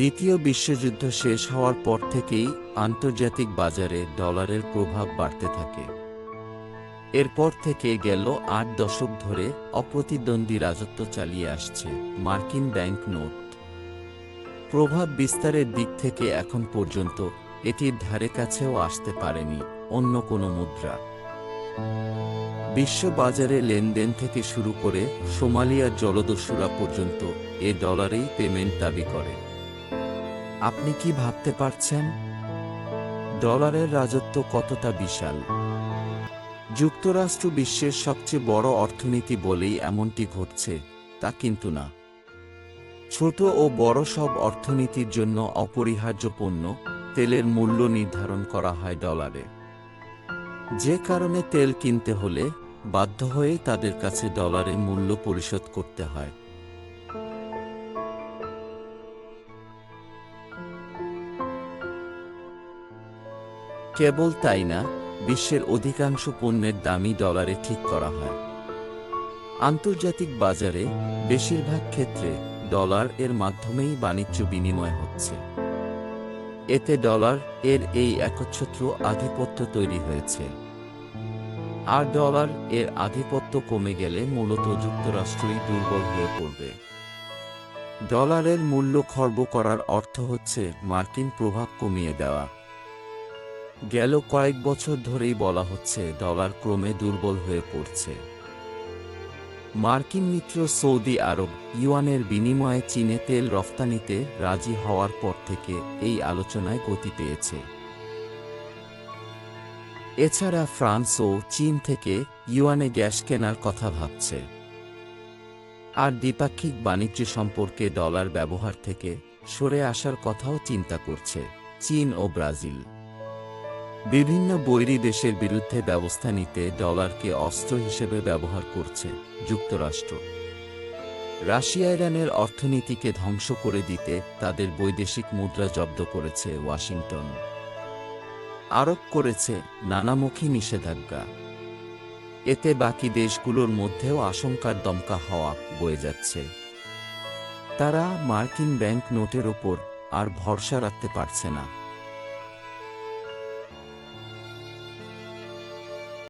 দ্বিতীয় বিশ্বযুদ্ধ শেষ হওয়ার পর থেকেই আন্তর্জাতিক বাজারে ডলারের প্রভাব বাড়তে থাকে। এরপর থেকে গেল আট দশক ধরে অপ্রতিদ্বন্দ্বী রাজত্ব চালিয়ে আসছে মার্কিন ব্যাংক নোট। প্রভাব বিস্তারের দিক থেকে এখন পর্যন্ত এটির ধারে কাছেও আসতে পারেনি অন্য কোনো মুদ্রা। বিশ্ব বাজারে লেনদেন থেকে শুরু করে সোমালিয়ার জলদস্যুরা পর্যন্ত এ ডলারেই পেমেন্ট দাবি করে। আপনি কি ভাবতে পারছেন? ডলারের রাজত্ব কতটা বিশাল? যুক্তরাষ্ট্র বিশ্বের সবচেয়ে বড় অর্থনীতি বলেই এমনটি ঘটছে, তা কিন্তু না। ছোট ও বড় সব অর্থনীতির জন্য অপরিহার্য পণ্য তেলের মূল্য নির্ধারণ করা হয় ডলারে। যে কারণে তেল কিনতে হলে বাধ্য হয়ে তাদের কাছে ডলারে মূল্য পরিশোধ করতে হয়। কেবল তাই না, বিশ্বের অধিকাংশ পণ্যের দামই ডলারে ঠিক করা হয়। আন্তর্জাতিক বাজারে বেশিরভাগ ক্ষেত্রে ডলার এর মাধ্যমেই বাণিজ্য বিনিময় হচ্ছে। এতে ডলার এর এই একচ্ছত্র আধিপত্য তৈরি হয়েছে। আর ডলার এর আধিপত্য কমে গেলে মূলত যুক্তরাষ্ট্রই দুর্বল হয়ে পড়বে। ডলারের মূল্য খর্ব করার অর্থ হচ্ছে মার্কিন প্রভাব কমিয়ে দেওয়া। গেল কয়েক বছর ধরেই বলা হচ্ছে ডলার ক্রমে দুর্বল হয়ে পড়ছে। মার্কিন মিত্র সৌদি আরব ইউয়ানের বিনিময়ে চীনে তেল রফতানিতে রাজি হওয়ার পর থেকে এই আলোচনায় গতি পেয়েছে। এছাড়া ফ্রান্স ও চীন থেকে ইউয়ানে গ্যাস কেনার কথা ভাবছে। আর দ্বিপাক্ষিক বাণিজ্য সম্পর্কে ডলার ব্যবহার থেকে সরে আসার কথাও চিন্তা করছে চীন ও ব্রাজিল। বিভিন্ন বৈরী দেশের বিরুদ্ধে ব্যবস্থা নিতে ডলারকে অস্ত্র হিসেবে ব্যবহার করছে যুক্তরাষ্ট্র। রাশিয়া, ইরানের অর্থনীতিকে ধ্বংস করে দিতে তাদের বৈদেশিক মুদ্রা জব্দ করেছে ওয়াশিংটন। আরোপ করেছে নানামুখী নিষেধাজ্ঞা। এতে বাকি দেশগুলোর মধ্যেও আশঙ্কার দমকা হওয়া বয়ে যাচ্ছে। তারা মার্কিন ব্যাংক নোটের ওপর আর ভরসা রাখতে পারছে না।